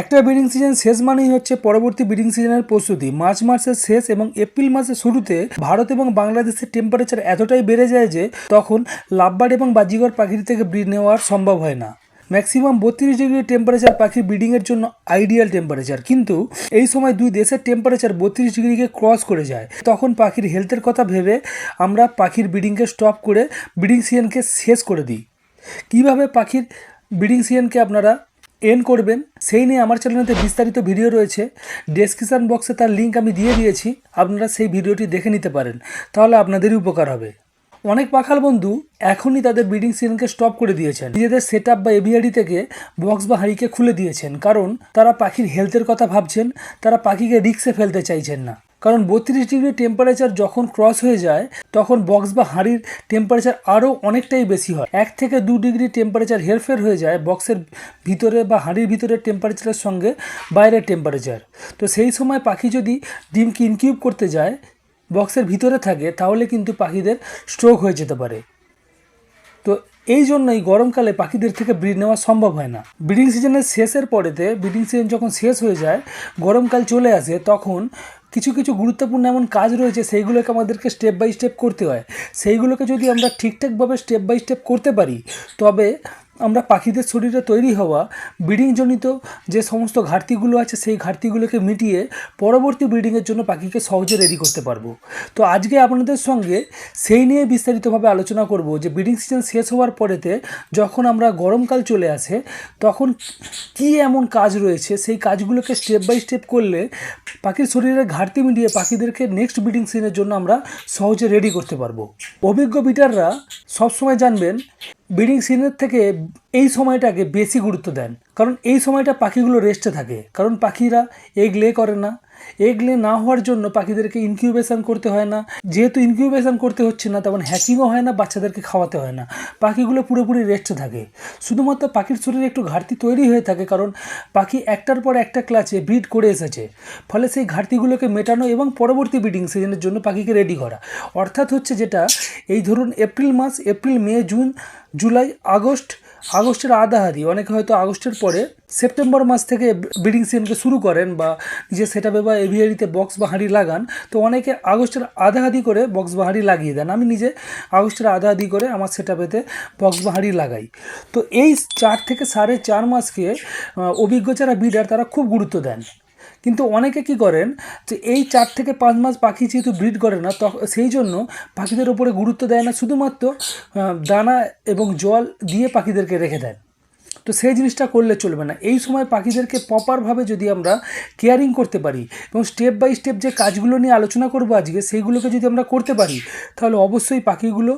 একটা breeding season শেষ মানেই হচ্ছে পরবর্তী ব্রিডিং সিজনের প্রস্তুতি। মার্চ মাসের শেষ এবং এপ্রিল মাসের শুরুতে ভারত এবং বাংলাদেশের টেম্পারেচার এতটাই বেড়ে যায় যে তখন লাভবার এবং বাজিগর পাখির থেকে ব্রিড নেওয়া সম্ভব হয় না। ম্যাক্সিমাম বত্রিশ ডিগ্রি টেম্পারেচার পাখির ব্রিডিংয়ের জন্য আইডিয়াল টেম্পারেচার কিন্তু এই সময় দুই দেশের টেম্পারেচার বত্রিশ ডিগ্রিকে ক্রস করে যায়। তখন পাখির হেলথের কথা ভেবে আমরা পাখির ব্রিডিংকে স্টপ করে ব্রিডিং সিজনকে শেষ করে দিই। কীভাবে পাখির ব্রিডিং সিজনকে আপনারা এন করবেন। সেই নিয়ে আমার চ্যানেলেতে বিস্তারিত ভিডিও রয়েছে। ডেসক্রিপশান বক্সে তার লিঙ্ক আমি দিয়ে দিয়েছি। আপনারা সেই ভিডিওটি দেখে নিতে পারেন। তাহলে আপনাদেরই উপকার হবে। অনেক পাখাল বন্ধু এখনই তাদের ব্রিডিং সিজনকে স্টপ করে দিয়েছেন। নিজেদের সেট বা এভিআরি থেকে বক্স বা হাঁড়িকে খুলে দিয়েছেন। কারণ তারা পাখির হেলথের কথা ভাবছেন, তারা পাখিকে রিক্সে ফেলতে চাইছেন না। কারণ বত্রিশ ডিগ্রি টেম্পারেচার যখন ক্রস হয়ে যায়, তখন বক্স বা হাঁড়ির টেম্পারেচার আরও অনেকটাই বেশি হয়। এক থেকে দু ডিগ্রি টেম্পারেচার হেরফের হয়ে যায় বক্সের ভিতরে বা হাঁড়ির ভিতরের টেম্পারেচারের সঙ্গে বাইরের টেম্পারেচার তো সেই সময় পাখি যদি ডিমকে ইনকিউব করতে যায় বক্সের ভিতরে থাকে, তাহলে কিন্তু পাখিদের স্ট্রোক হয়ে যেতে পারে। তো এই জন্যই গরমকালে পাখিদের থেকে ব্রিড নেওয়া সম্ভব হয় না। ব্রিডিং সিজনের শেষের পরেতে ব্রিডিং সিজন যখন শেষ হয়ে যায়, গরমকাল চলে আসে, তখন কিছু কিছু গুরুত্বপূর্ণ এমন কাজ রয়েছে, সেইগুলোকে আমাদেরকে স্টেপ বাই স্টেপ করতে হয়। সেইগুলোকে যদি আমরা ঠিকঠাকভাবে স্টেপ বাই স্টেপ করতে পারি, তবে আমরা পাখিদের শরীরে তৈরি হওয়া, ব্রিডিংজনিত যে সমস্ত ঘাটতিগুলো আছে, সেই ঘাটতিগুলোকে মিটিয়ে পরবর্তী ব্রিডিংয়ের জন্য পাখিকে সহজে রেডি করতে পারব। তো আজকে আপনাদের সঙ্গে সেই নিয়ে বিস্তারিতভাবে আলোচনা করব যে ব্রিডিং সিজন শেষ হওয়ার পরেতে যখন আমরা গরমকাল চলে আসে, তখন কী এমন কাজ রয়েছে, সেই কাজগুলোকে স্টেপ বাই স্টেপ করলে পাখির শরীরে ঘাটতি মিটিয়ে পাখিদেরকে নেক্সট ব্রিডিং সিজনের জন্য আমরা সহজে রেডি করতে পারব। অভিজ্ঞ বিটাররা সবসময় জানবেন ব্রিডিং সিজনের থেকে সময়টাকে বেশি গুরুত্ব দেন। কারণ এই সময়টা পাখিগুলো রেস্টে থাকে। কারণ পাখিরা এগ লে করে না। এগ লে না হওয়ার জন্য পাখিদেরকে ইনকিউবেশন করতে হয় না। যেহেতু ইনকিউবেশন করতে হচ্ছে না, তেমন হ্যাচিংও হয় না, বাচ্চাদেরকে খাওয়াতে হয় না। পাখিগুলো পুরোপুরি রেস্টে থাকে। শুধুমাত্র পাখির শরীরে একটু ঘাটতি তৈরি হয়ে থাকে, কারণ পাখি একটার পর একটা ক্লাচে ব্রিড করে এসেছে। ফলে সেই ঘাটতিগুলোকে মেটানো এবং পরবর্তী ব্রিডিং সিজনের জন্য পাখিকে রেডি করা। অর্থাৎ হচ্ছে যেটা, এই ধরুন এপ্রিল মাস, April, May, June, July, August আগস্টের আধাহাদি অনেকে হয়তো আগস্টের পরে সেপ্টেম্বর মাস থেকে ব্রিডিং সিজনকে শুরু করেন বা নিজের সেটাপে বা এভিয়ারিতে বক্স বা হাঁড়ি লাগান, তো অনেকে আগস্টের আধাহাদি করে বক্স বা হাঁড়ি লাগিয়ে দেন। আমি নিজে আগস্টের আধাহাদি করে আমার সেটাপেতে বক্স বা হাঁড়ি লাগাই। তো এই চার থেকে সাড়ে চার মাসকে অভিজ্ঞ যারা ব্রিডার তারা খুব গুরুত্ব দেন। কিন্তু অনেকে কি করেন যে এই চার থেকে পাঁচ মাস পাখি যেহেতু ব্রিড করে না তখন সেই জন্য পাখিদের ওপরে গুরুত্ব দেয় না, শুধুমাত্র দানা এবং জল দিয়ে পাখিদেরকে রেখে দেন তো সেই জিনিসটা করলে চলবে না। এই সময় পাখিদেরকে প্রপারভাবে যদি আমরা কেয়ারিং করতে পারি এবং স্টেপ বাই স্টেপ যে কাজগুলো নিয়ে আলোচনা করব আজকে, সেইগুলোকে যদি আমরা করতে পারি, তাহলে অবশ্যই পাখিগুলো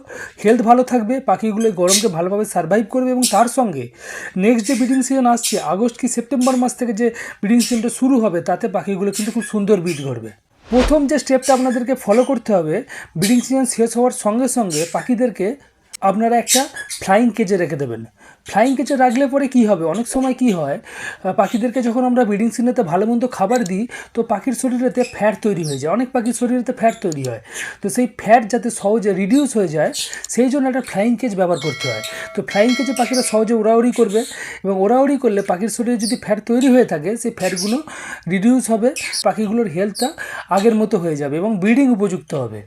হেলথ ভালো থাকবে, পাখিগুলো গরমকে ভালোভাবে সার্ভাইভ করবে এবং তার সঙ্গে নেক্সট যে ব্রিডিং সিজন আসছে, আগস্ট কি সেপ্টেম্বর মাস থেকে যে ব্রিডিং সিজনটা শুরু হবে, তাতে পাখিগুলো কিন্তু খুব সুন্দর ব্রিড করবে প্রথম যে স্টেপটা আপনাদেরকে ফলো করতে হবে ব্রিডিং সিজন শেষ হওয়ার সঙ্গে সঙ্গে পাখিদেরকে আপনারা একটা ফ্লাইং কেজে রেখে দেবেন। ফ্লাইং কেজে রাখলে পরে কি হবে? অনেক সময় কি হয় পাখিদেরকে যখন আমরা ব্রিডিং সিজনেতে ভালো মন্দ খাবার দিই, তো পাখির শরীরেতে ফ্যাট তৈরি হয়ে যায়। অনেক পাখির শরীরেতে ফ্যাট তৈরি হয়। তো সেই ফ্যাট যাতে সহজে রিডিউস হয়ে যায়, সেই জন্য একটা ফ্লাইং কেজ ব্যবহার করতে হয়। তো ফ্লাইং কেজে পাখিরা সহজে ওড়াউড়ি করবে এবং ওড়াউড়ি করলে পাখির শরীরে যদি ফ্যাট তৈরি হয়ে থাকে, সেই ফ্যাটগুলো রিডিউস হবে, পাখিগুলোর হেলথটা আগের মতো হয়ে যাবে এবং ব্রিডিং উপযুক্ত হবে।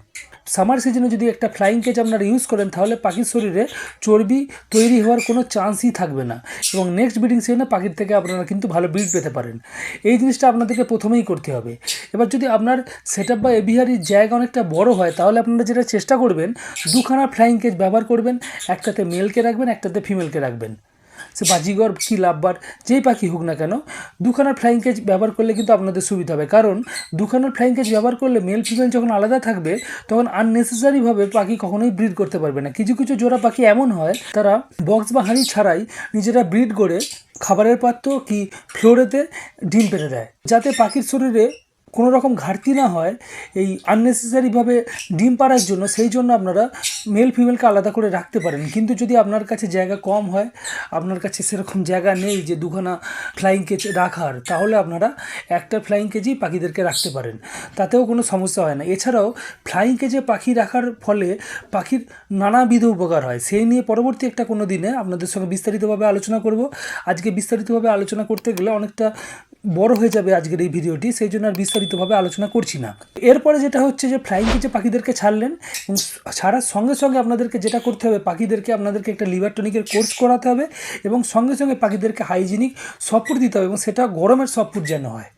সামার সিজনে যদি একটা ফ্লাইং কেজ আপনারা ইউজ করেন, তাহলে পাখির শরীরে চর্বি তৈরি হওয়ার কোনো চান্সই থাকবে না। এবং নেক্সট ব্রিডিং সিজনে পাখির থেকে আপনারা কিন্তু ভালো ব্রিড পেতে পারেন। এই জিনিসটা আপনাদেরকে প্রথমেই করতে হবে। এবার যদি আপনার সেট বা এভিয়ারির জায়গা অনেকটা বড় হয়, তাহলে আপনারা যেটা চেষ্টা করবেন, দুখানা ফ্লাইং কেজ ব্যবহার করবেন, একটাতে মেলকে রাখবেন, একটাতে ফিমেলকে রাখবেন। সে বাজিগর কি লাভবার যেই পাখি হোক না কেন দুখানার ফ্লাইং কেজ ব্যবহার করলে কিন্তু আপনাদের সুবিধা হবে। কারণ দুখানার ফ্লাইং কেজ ব্যবহার করলে মেল ফিমেল যখন আলাদা থাকবে, তখন আননেসেসারিভাবে পাখি কখনোই ব্রিড করতে পারবে না। কিছু কিছু জোড়া পাখি এমন হয়, তারা বক্স বা হাঁড়ি ছাড়াই নিজেরা ব্রিড করে খাবারের পাত্র কি ফ্লোরেতে ডিম পেড়ে দেয়, যাতে পাখির শরীরে কোনো রকম ঘাটতি না হয়, এই আননেসেসারিভাবে ডিম পাড়ার জন্য, সেই জন্য আপনারা মেল ফিমেলকে আলাদা করে রাখতে পারেন। কিন্তু যদি আপনার কাছে জায়গা কম হয়, আপনার কাছে সেরকম জায়গা নেই যে দুখানা ফ্লাইং কেজ রাখার, তাহলে আপনারা একটা ফ্লাইং কেজি পাখিদেরকে রাখতে পারেন। তাতেও কোনো সমস্যা হয় না। এছাড়াও ফ্লাইং কেজে পাখি রাখার ফলে পাখির নানাবিধ উপকার হয়। সেই নিয়ে পরবর্তী একটা কোনো দিনে আপনাদের সঙ্গে বিস্তারিতভাবে আলোচনা করব। আজকে বিস্তারিতভাবে আলোচনা করতে গেলে অনেকটা বড় হয়ে যাবে আজকের এই ভিডিওটি, সেই জন্য আর বিস্তারিতভাবে আলোচনা করছি না। এরপরে যেটা হচ্ছে যে ফ্লাইং কেজে পাখিদেরকে ছাড়লেন ছাড়ার সঙ্গে সঙ্গে আপনাদেরকে যেটা করতে হবে, পাখিদেরকে আপনাদেরকে একটা লিভার টনিকের কোর্স করাতে হবে এবং সঙ্গে সঙ্গে পাখিদেরকে হাইজিনিক সফট দিতে হবে এবং সেটা গরমের সফট যেন হয়।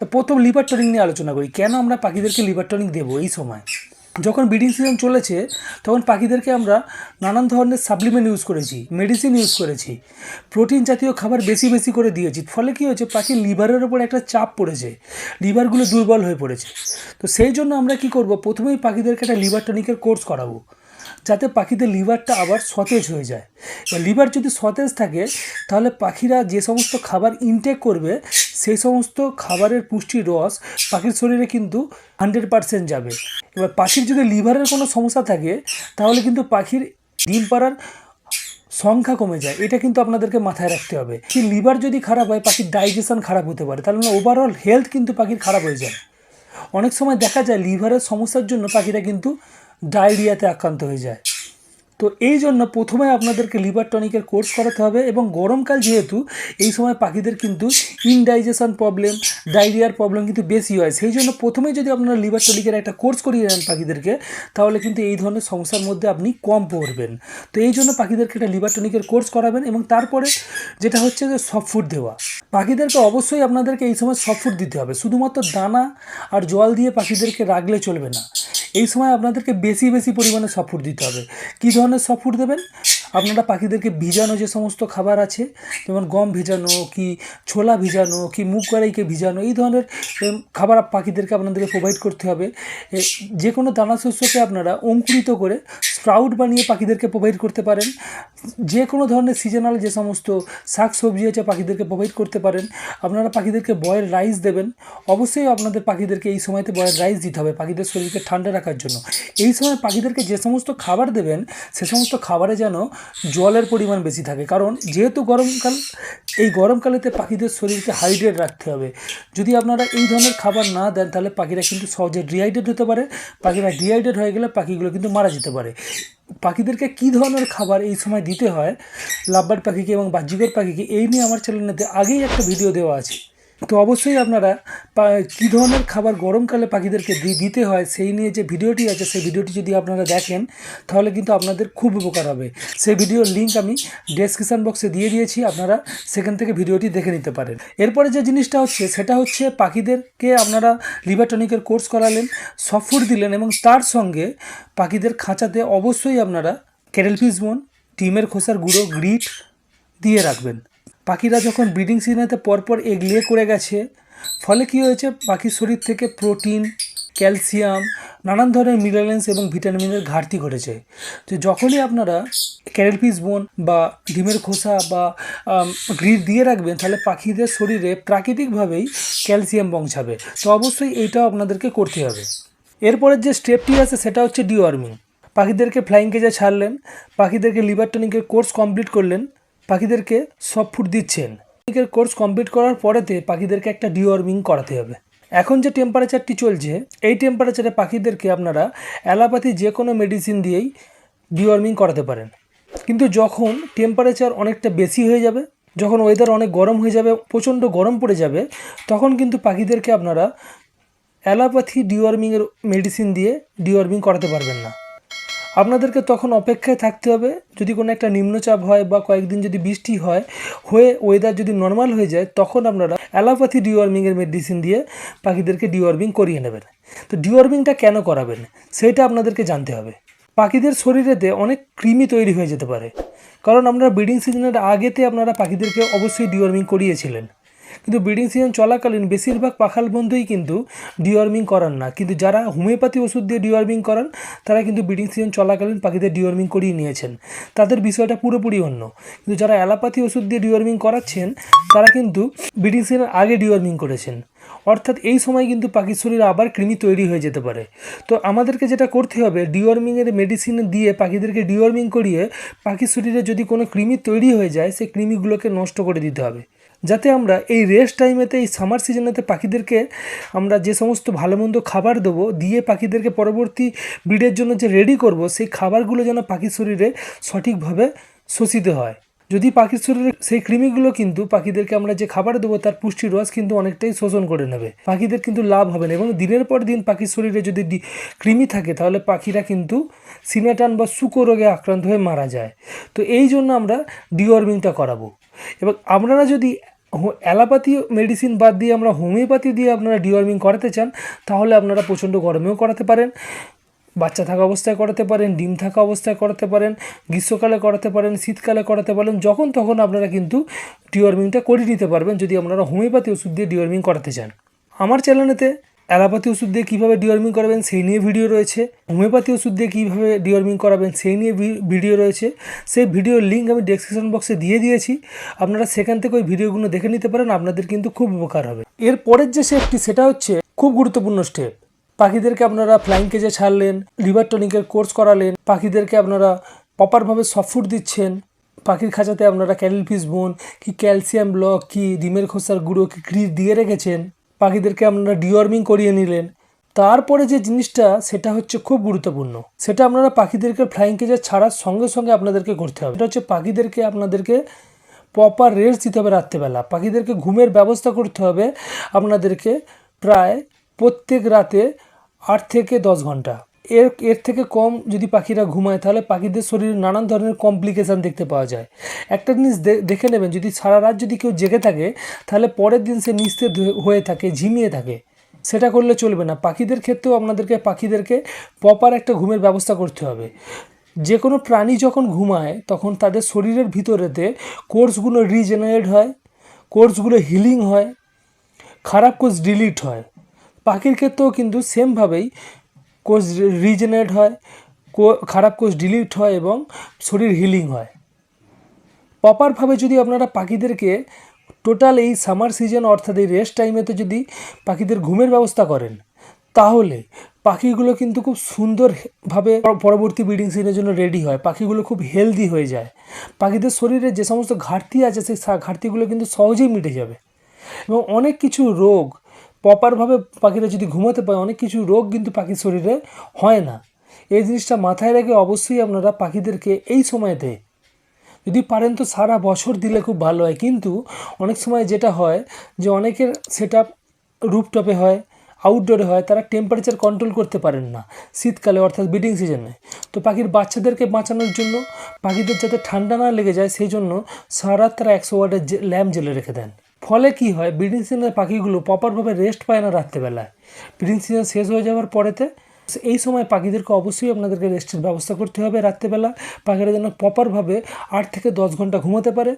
তো প্রথম লিভার টনিক নিয়ে আলোচনা করি, কেন আমরা পাখিদেরকে লিভার টনিক দেবো এই সময়? যখন ব্রিডিং সিজন চলেছে, তখন পাখিদেরকে আমরা নানান ধরনের সাপ্লিমেন্ট ইউজ করেছি মেডিসিন ইউজ করেছি। প্রোটিন জাতীয় খাবার বেশি বেশি করে দিয়েছি। ফলে কী হয়েছে? পাখির লিভারের ওপর একটা চাপ পড়েছে। লিভারগুলো দুর্বল হয়ে পড়েছে। তো সেই জন্য আমরা কি করব? প্রথমেই পাখিদেরকে একটা লিভার টনিকের কোর্স করাবো। যাতে পাখিদের লিভারটা আবার সতেজ হয়ে যায়। এবার লিভার যদি সতেজ থাকে, তাহলে পাখিরা যে সমস্ত খাবার ইনটেক করবে সেই সমস্ত খাবারের পুষ্টির রস পাখির শরীরে কিন্তু হান্ড্রেড পারসেন্ট যাবে। এবার পাখির যদি লিভারের কোনো সমস্যা থাকে, তাহলে কিন্তু পাখির ডিম পাড়ার সংখ্যা কমে যায়। এটা কিন্তু আপনাদেরকে মাথায় রাখতে হবে। কি লিভার যদি খারাপ হয়, পাখির ডাইজেশন খারাপ হতে পারে। তাহলে ওভারঅল হেলথ কিন্তু পাখির খারাপ হয়ে যায়। অনেক সময় দেখা যায়, লিভারের সমস্যার জন্য পাখিরা কিন্তু ডায়রিয়াতে আক্রান্ত হয়ে যায়। তো এই জন্য প্রথমে আপনাদেরকে লিভার টনিকের কোর্স করাতে হবে এবং গরমকাল যেহেতু, এই সময় পাখিদের কিন্তু ইনডাইজেশন প্রবলেম ডায়রিয়ার প্রবলেম কিন্তু বেশি হয়। সেই জন্য প্রথমে যদি আপনারা লিভার টনিকের একটা কোর্স করিয়ে নেন পাখিদেরকে, তাহলে কিন্তু এই ধরনের সমস্যার মধ্যে আপনি কম পড়বেন। তো এই জন্য পাখিদেরকে একটা লিভার টনিকের কোর্স করাবেন এবং তারপরে যেটা হচ্ছে যে সফট ফুড দেওয়া। পাখিদেরকে অবশ্যই আপনাদেরকে এই সময় সফট ফুড দিতে হবে। শুধুমাত্র দানা আর জল দিয়ে পাখিদেরকে রাখলে চলবে না। এই সময় আপনাদেরকে বেশি বেশি পরিমাণে সফট ফুড দিতে হবে। কী ধরনের সফট দেবেন? আপনারা পাখিদেরকে ভিজানো যে সমস্ত খাবার আছে, যেমন গম ভিজানো কি ছোলা ভিজানো কি মুগ কড়াইকে ভিজানো, এই ধরনের খাবার পাখিদেরকে আপনাদেরকে প্রোভাইড করতে হবে। যে কোনো দানা শস্যকে আপনারা অঙ্কুরিত করে স্প্রাউট বানিয়ে পাখিদেরকে প্রোভাইড করতে পারেন। যে কোনো ধরনের সিজনাল যে সমস্ত শাক সবজি আছে, পাখিদেরকে প্রোভাইড করতে পারেন। আপনারা পাখিদেরকে বয়েল রাইস দেবেন। অবশ্যই আপনাদের পাখিদেরকে এই সময়তে বয়েল রাইস দিতে হবে পাখিদের শরীরকে ঠান্ডা রাখার জন্য। এই সময় পাখিদেরকে যে সমস্ত খাবার দেবেন, সে সমস্ত খাবারে যেন জলের পরিমাণ বেশি থাকে। কারণ যেহেতু গরমকাল, এই গরমকালেতে পাখিদের শরীরকে হাইড্রেট রাখতে হবে। যদি আপনারা এই ধরনের খাবার না দেন, তাহলে পাখিরা কিন্তু সহজে ডিহাইড্রেট হতে পারে। পাখিরা ডিহাইড্রেট হয়ে গেলে পাখিগুলো কিন্তু মারা যেতে পারে। পাখিদেরকে কী ধরনের খাবার এই সময় দিতে হয়? লাভবার্ড পাখিকে এবং বাহ্যিকের পাখিকে এই নিয়ে আমার চ্যানেলেতে আগেই একটা ভিডিও দেওয়া আছে। তো অবশ্যই আপনারা কী ধরনের খাবার গরমকালে পাখিদেরকে দিতে হয় সেই নিয়ে যে ভিডিওটি আছে, সেই ভিডিওটি যদি আপনারা দেখেন, তাহলে কিন্তু আপনাদের খুব উপকার হবে। সেই ভিডিওর লিঙ্ক আমি ডেসক্রিপশান বক্সে দিয়ে দিয়েছি, আপনারা সেখান থেকে ভিডিওটি দেখে নিতে পারেন। এরপরে যে জিনিসটা হচ্ছে, সেটা হচ্ছে পাখিদেরকে আপনারা লিভারটনিকের কোর্স করালেন ফুড দিলেন এবং তার সঙ্গে পাখিদের খাঁচাতে অবশ্যই আপনারা ক্যারেল ফিস বোন ডিমের খোসার গুঁড়ো, গ্রিট দিয়ে রাখবেন। পাখিরা যখন ব্রিডিং সিজনেতে পরপর এগলিয়ে করে গেছে, ফলে কী হয়েছে? পাখির শরীর থেকে প্রোটিন ক্যালসিয়াম নানান ধরনের মিনারেলস এবং ভিটামিনের ঘাটতি ঘটেছে। তো যখনই আপনারা ক্যারেল পিস বোন বা ডিমের খোসা বা গ্রিড দিয়ে রাখবেন, তাহলে পাখিদের শরীরে প্রাকৃতিকভাবেই ক্যালসিয়াম পৌঁছাবে তো অবশ্যই এইটাও আপনাদেরকে করতে হবে। এরপরের যে স্টেপটি আছে, সেটা হচ্ছে ডিওয়ার্মিং পাখিদেরকে ফ্লাইং কেজে ছাড়লেন, পাখিদেরকে লিভার টনিকের কোর্স কমপ্লিট করলেন পাখিদেরকে সব ফুড দিচ্ছেন। টনিকের কোর্স কমপ্লিট করার পরেতে পাখিদেরকে একটা ডিওয়ার্মিং করাতে হবে। এখন যে টেম্পারেচারটি চলছে, এই টেম্পারেচারে পাখিদেরকে আপনারা অ্যালোপ্যাথি যে কোনো মেডিসিন দিয়েই ডিওয়ার্মিং করাতে পারেন। কিন্তু যখন টেম্পারেচার অনেকটা বেশি হয়ে যাবে, যখন ওয়েদার অনেক গরম হয়ে যাবে, প্রচণ্ড গরম পড়ে যাবে, তখন কিন্তু পাখিদেরকে আপনারা অ্যালোপ্যাথি ডিওয়ার্মিংয়ের মেডিসিন দিয়ে ডিওয়ার্মিং করাতে পারবেন না। আপনাদেরকে তখন অপেক্ষায় থাকতে হবে, যদি কোনো একটা নিম্নচাপ হয় বা কয়েকদিন যদি বৃষ্টি হয়, হয়ে ওয়েদার যদি নর্মাল হয়ে যায়, তখন আপনারা অ্যালোপ্যাথি ডিওয়ার্মিংয়ের মেডিসিন দিয়ে পাখিদেরকে ডিওয়ার্মিং করিয়ে নেবেন। তো ডিওয়ার্মিংটা কেন করাবেন? সেটা আপনাদেরকে জানতে হবে। পাখিদের শরীরেতে অনেক কৃমি তৈরি হয়ে যেতে পারে। কারণ আমরা ব্রিডিং সিজনের আগেতে আপনারা পাখিদেরকে অবশ্যই ডিওয়ার্মিং করিয়েছিলেন। কিন্তু ব্রিডিং সিজন চলাকালীন বেশিরভাগ পাখাল বন্ধুই কিন্তু ডিওয়ার্মিং করান না। কিন্তু যারা হোমিওপ্যাথি ওষুধ দিয়ে ডিওয়ার্মিং করান, তারা কিন্তু ব্রিডিং সিজন চলাকালীন পাখিদের ডিওয়ার্মিং করিয়ে নিয়েছেন। তাদের বিষয়টা পুরোপুরি অন্য। কিন্তু যারা অ্যালোপ্যাথি ওষুধ দিয়ে ডিওয়ার্মিং করাচ্ছেন, তারা কিন্তু ব্রিডিং সিজনের আগে ডিওয়ার্মিং করেছেন। অর্থাৎ এই সময় কিন্তু পাখির শরীরে আবার কৃমি তৈরি হয়ে যেতে পারে। তো আমাদেরকে যেটা করতে হবে ডিওয়ার্মিংয়ের মেডিসিন দিয়ে পাখিদেরকে ডিওয়ার্মিং করিয়ে পাখির শরীরে যদি কোনো কৃমি তৈরি হয়ে যায়, সেই কৃমিগুলোকে নষ্ট করে দিতে হবে। যাতে আমরা এই রেস্ট টাইমেতে এই সামার সিজনেতে পাখিদেরকে আমরা যে সমস্ত ভালো মন্দ খাবার দেবো, দিয়ে পাখিদেরকে পরবর্তী ব্রিডের জন্য যে রেডি করব, সেই খাবারগুলো যেন পাখির শরীরে সঠিকভাবে শোষিত হয়। যদি পাখির শরীরে সেই কৃমিগুলো কিন্তু পাখিদেরকে আমরা যে খাবার দেবো, তার পুষ্টি রস কিন্তু অনেকটাই শোষণ করে নেবে। পাখিদের কিন্তু লাভ হবে না এবং দিনের পর দিন পাখির শরীরে যদি কৃমি থাকে, তাহলে পাখিরা কিন্তু সিনেটান বা সুকো রোগে আক্রান্ত হয়ে মারা যায়। তো এই জন্য আমরা ডিওয়ার্মিংটা করাবো। এবং আপনারা যদি অ্যালোপ্যাথি মেডিসিন বাদ দিয়ে আমরা হোমিওপ্যাথি দিয়ে আপনারা ডিওয়ার্মিং করাতে চান, তাহলে আপনারা প্রচণ্ড গরমেও করাতে পারেন, বাচ্চা থাকা অবস্থায় করাতে পারেন, ডিম থাকা অবস্থায় করাতে পারেন, গ্রীষ্মকালে করাতে পারেন, শীতকালে করাতে পারেন, যখন তখন আপনারা কিন্তু ডিওয়ার্মিংটা করে নিতে পারবেন যদি আপনারা হোমিওপ্যাথি ওষুধ দিয়ে ডিওয়ার্মিং করাতে চান। আমার চ্যানেলেতে অ্যালোপ্যাথি ওষুধ দিয়ে কীভাবে ডিওয়ার্মিং করাবেন সেই নিয়ে ভিডিও রয়েছে। হোমিওপ্যাথি ওষুধ দিয়ে কীভাবে ডিওয়ার্মিং করাবেন সেই নিয়ে ভিডিও রয়েছে। সেই ভিডিওর লিঙ্ক আমি ডেসক্রিপশন বক্সে দিয়ে দিয়েছি। আপনারা সেখান থেকে ওই ভিডিওগুলো দেখে নিতে পারেন, আপনাদের কিন্তু খুব উপকার হবে। এর পরের যে সেফটি সেটা হচ্ছে খুব গুরুত্বপূর্ণ স্টেপ পাখিদেরকে আপনারা ফ্লাইং কেজে ছাড়লেন লিভার টনিকের কোর্স করালেন, পাখিদেরকে আপনারা প্রপারভাবে সফট ফুড দিচ্ছেন, পাখির খাঁচাতে আপনারা ক্যারিল ফিস বোন কি ক্যালসিয়াম ব্লক কি ডিমের খোসার গুঁড়ো, কি গ্রিস দিয়ে রেখেছেন পাখিদেরকে আপনারা ডিওয়ার্মিং করিয়ে নিলেন। তারপরে যে জিনিসটা, সেটা হচ্ছে খুব গুরুত্বপূর্ণ। সেটা আপনারা পাখিদেরকে ফ্লাইং কেজে ছাড়ার সঙ্গে সঙ্গে আপনাদেরকে করতে হবে। এটা হচ্ছে পাখিদেরকে আপনাদেরকে প্রপার রেস্ট দিতে হবে রাত্রেবেলা। পাখিদেরকে ঘুমের ব্যবস্থা করতে হবে আপনাদেরকে প্রায় প্রত্যেক রাতে আট থেকে দশ ঘণ্টা। এর এর থেকে কম যদি পাখিরা ঘুমায়, তাহলে পাখিদের শরীরে নানান ধরনের কমপ্লিকেশান দেখতে পাওয়া যায়। একটা জিনিস দেখে নেবেন, যদি সারা রাত যদি কেউ জেগে থাকে, তাহলে পরের দিন সে নিস্তেজ হয়ে- হয়ে থাকে, ঝিমিয়ে থাকে। সেটা করলে চলবে না। পাখিদের ক্ষেত্রেও আপনাদেরকে, পাখিদেরকে প্রপার একটা ঘুমের ব্যবস্থা করতে হবে। যে কোনো প্রাণী যখন ঘুমায়, তখন তাদের শরীরের ভিতরেতে কোর্সগুলো রিজেনারেট হয় কোর্সগুলো হিলিং হয়, খারাপ কোর্স ডিলিট হয়। পাখির ক্ষেত্রেও কিন্তু সেমভাবেই কোর্স রিজেনারেট হয়, কো- খারাপ কোষ ডিলিট হয় এবং শরীর হিলিং হয়। প্রপারভাবে যদি আপনারা পাখিদেরকে টোটাল এই সামার সিজন অর্থাৎ এই রেস্ট টাইমেতে যদি পাখিদের ঘুমের ব্যবস্থা করেন, তাহলে পাখিগুলো কিন্তু খুব সুন্দরভাবে পরবর্তী ব্রিডিং সিজনের জন্য রেডি হয়। পাখিগুলো খুব হেলদি হয়ে যায়। পাখিদের শরীরে যে সমস্ত ঘাটতি আছে, সেই ঘাটতিগুলো কিন্তু সহজেই মিটে যাবে। এবং অনেক কিছু রোগ প্রপারভাবে পাখিরা যদি ঘুমাতে পায় অনেক কিছু রোগ কিন্তু পাখির শরীরে হয় না। এই জিনিসটা মাথায় রেখে অবশ্যই আপনারা পাখিদেরকে এই সময়তে যদি পারেন তো সারা বছর দিলে খুব ভালো হয়। কিন্তু অনেক সময় যেটা হয় যে অনেকের সেট রুপটপে হয় আউটডোরে হয়, তারা টেম্পারেচার কন্ট্রোল করতে পারেন না শীতকালে, অর্থাৎ ব্রিডিং সিজনে তো পাখির বাচ্চাদেরকে বাঁচানোর জন্য, পাখিদের যাতে ঠান্ডা না লেগে যায়, সেই জন্য সারা তারা একশো ওয়াটের ল্যাম্প জেলে রেখে দেন। ফলে কি হয়? ব্রিডিং সিজনের পাখিগুলো প্রপারভাবে রেস্ট পায় না রাত্রেবেলায়। ব্রিডিং সিজন শেষ হয়ে যাওয়ার পরেতে এই সময় পাখিদেরকে অবশ্যই আপনাদেরকে রেস্টের ব্যবস্থা করতে হবে রাত্রেবেলা। পাখিরা যেন প্রপারভাবে আট থেকে দশ ঘণ্টা ঘুমাতে পারে।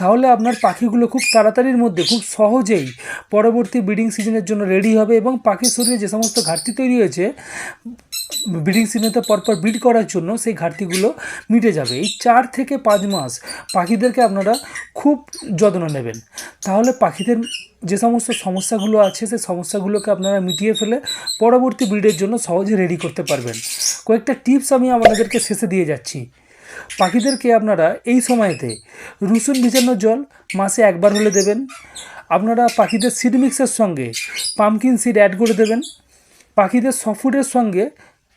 তাহলে আপনার পাখিগুলো খুব তাড়াতাড়ির মধ্যে, খুব সহজেই পরবর্তী ব্রিডিং সিজনের জন্য রেডি হবে এবং পাখির শরীরে যে সমস্ত ঘাটতি তৈরি হয়েছে ব্রিডিং সিজনেতে পরপর ব্রিড করার জন্য সেই ঘাটতিগুলো মিটে যাবে। এই চার থেকে পাঁচ মাস পাখিদেরকে আপনারা খুব যত্ন নেবেন। তাহলে পাখিদের যে সমস্ত সমস্যাগুলো আছে, সেই সমস্যাগুলোকে আপনারা মিটিয়ে ফেলে পরবর্তী ব্রিডের জন্য সহজে রেডি করতে পারবেন। কয়েকটা টিপস আমি আপনাদেরকে শেষে দিয়ে যাচ্ছি। পাখিদেরকে আপনারা এই সময়তে রসুন ভিজানো জল মাসে একবার হলে দেবেন। আপনারা পাখিদের সিড মিক্সের সঙ্গে পামকিন সিড অ্যাড করে দেবেন। পাখিদের সফুডের সঙ্গে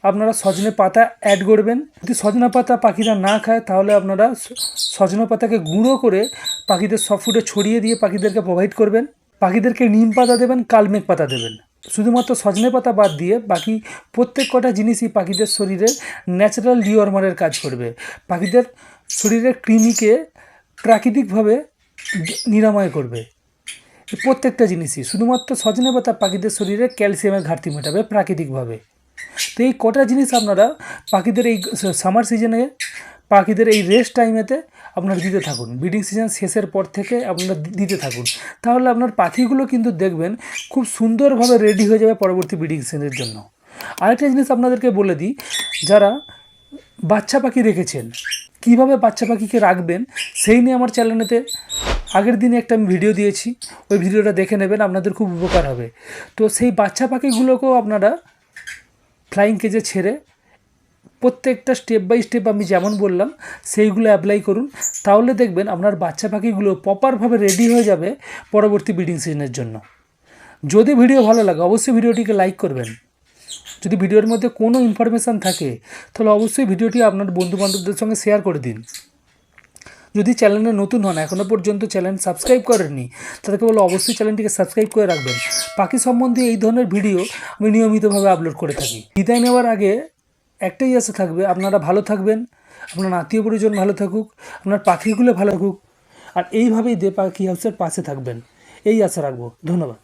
আপনারা সজনে পাতা অ্যাড করবেন। যদি সজনা পাতা পাখিরা না খায়, তাহলে আপনারা সজনে পাতাকে গুঁড়ো করে পাখিদের সফুডে ছড়িয়ে দিয়ে পাখিদেরকে প্রোভাইড করবেন। পাখিদেরকে নিম পাতা দেবেন, কালমেঘ পাতা দেবেন। শুধুমাত্র সজনে পাতা বাদ দিয়ে বাকি প্রত্যেক কটা জিনিসই পাখিদের শরীরে ন্যাচারাল ডিওরমারের কাজ করবে। পাখিদের শরীরের কৃমিকে প্রাকৃতিকভাবে নিরাময় করবে। প্রত্যেকটা জিনিসই। শুধুমাত্র সজনে পাতা পাখিদের শরীরে ক্যালসিয়ামের ঘাটতি মেটাবে প্রাকৃতিকভাবে। তো এই কটা জিনিস আপনারা পাখিদের এই সামার সিজনে পাখিদের এই রেস্ট টাইমেতে আপনারা দিতে থাকুন। ব্রিডিং সিজন শেষের পর থেকে আপনারা দিতে থাকুন। তাহলে আপনার পাখিগুলো কিন্তু দেখবেন খুব সুন্দরভাবে রেডি হয়ে যাবে পরবর্তী ব্রিডিং সিজনের জন্য। আরেকটা জিনিস আপনাদেরকে বলে দিই, যারা বাচ্চা পাখি রেখেছেন, কীভাবে বাচ্চা পাখিকে রাখবেন সেই নিয়ে আমার চ্যানেলেতে আগের দিনে একটা আমি ভিডিও দিয়েছি। ওই ভিডিওটা দেখে নেবেন, আপনাদের খুব উপকার হবে। তো সেই বাচ্চা পাখিগুলোকেও আপনারা ফ্লাইং কেজে ছেড়ে প্রত্যেকটা স্টেপ বাই স্টেপ আমি যেমন বললাম, সেইগুলো অ্যাপ্লাই করুন। তাহলে দেখবেন আপনার বাচ্চা পাখিগুলো প্রপারভাবে রেডি হয়ে যাবে পরবর্তী ব্রিডিং সিজনের জন্য। যদি ভিডিও ভালো লাগে, অবশ্যই ভিডিওটিকে লাইক করবেন। যদি ভিডিওর মধ্যে কোনো ইনফরমেশান থাকে, তাহলে অবশ্যই ভিডিওটি আপনার বন্ধুবান্ধবদের সঙ্গে শেয়ার করে দিন। যদি চ্যানেলে নতুন হন এখনও পর্যন্ত চ্যানেল সাবস্ক্রাইব করেননি, তাদেরকে বলো অবশ্যই চ্যানেলটিকে সাবস্ক্রাইব করে রাখবেন। পাখি সম্বন্ধে এই ধরনের ভিডিও আমি নিয়মিতভাবে আপলোড করে থাকি। বিদায় নেওয়ার আগে একটাই আশা থাকবে, আপনারা ভালো থাকবেন, আপনার আত্মীয় পরিজন ভালো থাকুক, আপনার পাখিগুলো ভালো থাকুক, আর এইভাবেই দে, পাখি হাউসের পাশে থাকবেন। এই আশা রাখব। ধন্যবাদ।